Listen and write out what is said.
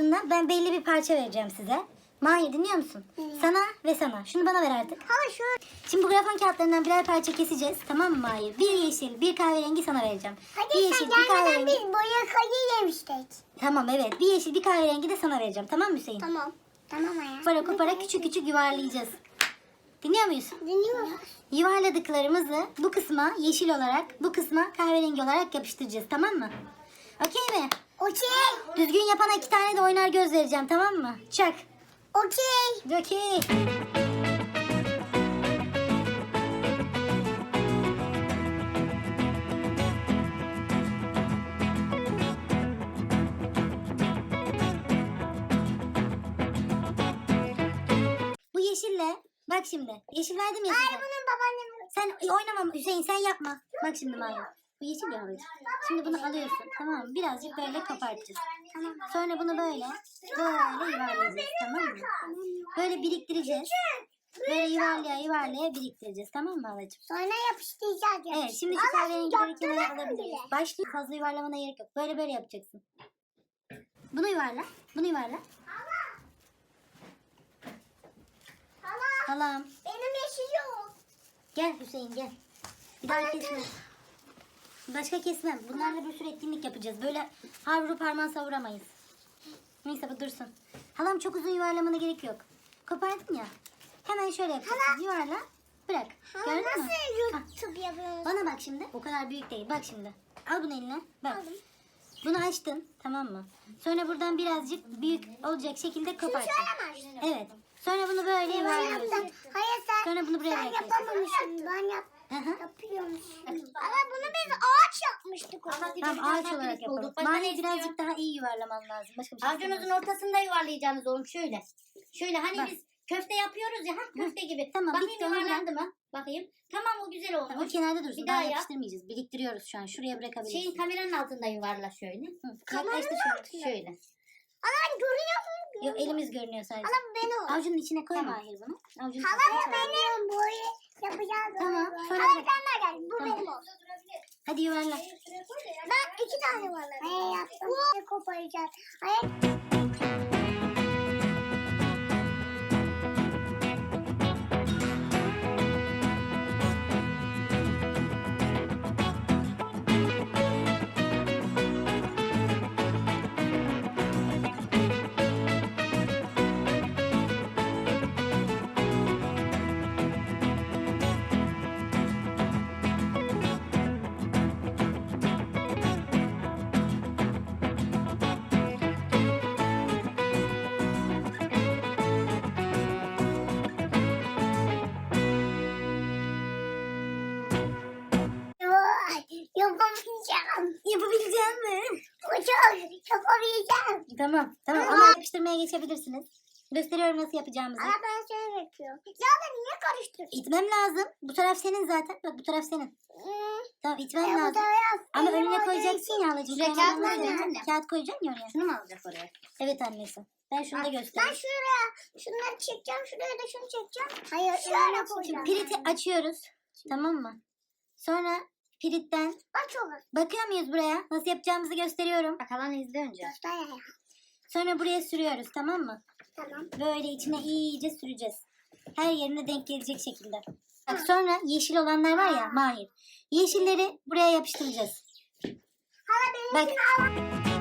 kısmına ben belli bir parça vereceğim size. Mahir dinliyor musun? Sana ve sana. Şunu bana ver artık. Hala şu. Şimdi bu grafon kağıtlarından birer parça keseceğiz. Tamam mı Mahir? Bir yeşil, bir kahverengi sana vereceğim. bir Hadi yeşil, sen bir gelmeden kahverengi. biz boya kayı yemiştik. Tamam evet. Bir yeşil, bir kahverengi de sana vereceğim. Tamam mı Hüseyin? Tamam. Tamam hayatım. Para kopara küçük küçük yuvarlayacağız. Dinliyor muyuz? Dinliyoruz. Yuvarladıklarımızı bu kısma yeşil olarak, bu kısma kahverengi olarak yapıştıracağız. Tamam mı? Okey mi? Okey. Düzgün yapana iki tane de oynar göz vereceğim. Tamam mı? Çak. Okey. Okey. Bu yeşille bak şimdi. Yeşil verdim ya Ay size. bunun babaannem. Sen oynama Hüseyin sen yapma. Bak şimdi Maya. Bu yeşil ya ablacığım. Şimdi bunu alıyorsun tamam mı? Birazcık böyle kopartacağız. Tamam. Sonra bunu böyle böyle yuvarlayacağız tamam mı? Böyle biriktireceğiz. Böyle yuvarlaya yuvarlaya biriktireceğiz tamam mı halacığım? Sonra yapıştıracağız. Evet şimdi şu kenara yaptıralım alabiliriz. Başlı fazla yuvarlamana gerek yok. Böyle böyle yapacaksın. Bunu yuvarla. Bunu yuvarla. Hala Halam. benim yeşil yok. Gel Hüseyin gel. Bir daha kesme. Başka kesmem. Bunlarla bir sürü etkinlik yapacağız. Böyle har vurup harman savuramayız. Neyse bu dursun. Halam çok uzun yuvarlamana gerek yok. Kopardın ya. Hemen şöyle yapacaksın. Yuvarla. Bırak. Hala Gördün mü? nasıl Hah. YouTube yapıyorsun? Bana bak şimdi. O kadar büyük değil. Bak şimdi. Al bunu eline. Bak. Aldım. Bunu açtın. Tamam mı? Sonra buradan birazcık büyük olacak şekilde koparttın. Evet. Sonra bunu böyle yuvarlıyorsun. Hayır sen, Sonra bunu buraya sen bırakıyorsun. yapamamışsın. Ben yap, hı. yapıyormuşum. Ama bunu biz ağaç yapmıştık. orada. Tamam ağaç olarak yapalım. Mani birazcık daha iyi yuvarlaman lazım. Başka bir şey istemiyorum. ortasında yuvarlayacağınız oğlum şöyle. Şöyle hani Bak. biz köfte yapıyoruz ya ha köfte gibi. Tamam, Bakayım bitti, onu yuvarlandı mı? Bakayım. Tamam o güzel olmuş. O kenarda dursun. Bir daha daha yap. yapıştırmayacağız. Biriktiriyoruz şu an. Şuraya bırakabilirsin. Şeyin kameranın altında yuvarla şöyle. Kameranın yaklaştır şöyle. altında. Şöyle. Ana görüyor musun? Yok elimiz görünüyor sadece. Ana bu beni. Avucunun içine koy Tamam. Mahir bunu. Avucunun Hala içine koy. benim. Boyu yapacağız. Tamam, sonra Hala bırak. sen de gel. Bu Tamam. benim olsun. Hadi yuvarla. Ben iki tane var. Hayır yaptım. Koparacağız. Hayır. Yapamayacağım. Tamam. Tamam Ama- yapıştırmaya geçebilirsiniz. Gösteriyorum nasıl yapacağımızı. Ama ben şöyle yapıyorum. Ya da niye karıştırdın? İtmem lazım. Bu taraf senin zaten. Bak bu taraf senin. Hmm, Tamam itmem e, bu lazım. taraf Ama benim önüne olduğu koyacaksın ya halacığım. Şuraya kağıt nerede yani. anne? Kağıt koyacaksın ya oraya. Şunu mu alacak oraya? Evet annesi. Ben şunu da Ben göstereyim. şuraya şunları çekeceğim. Şuraya da şunu çekeceğim. Hayır şöyle koyacağım. piriti açıyoruz. Tamam mı? Sonra piritten Aç olur. bakıyor muyuz buraya? Nasıl yapacağımızı gösteriyorum. Bak halan izle önce. Göster ya. Sonra buraya sürüyoruz tamam mı? Tamam. Böyle içine iyice süreceğiz. Her yerine denk gelecek şekilde. Bak sonra yeşil olanlar var ya mahir. Yeşilleri buraya yapıştıracağız. Hala benim Bak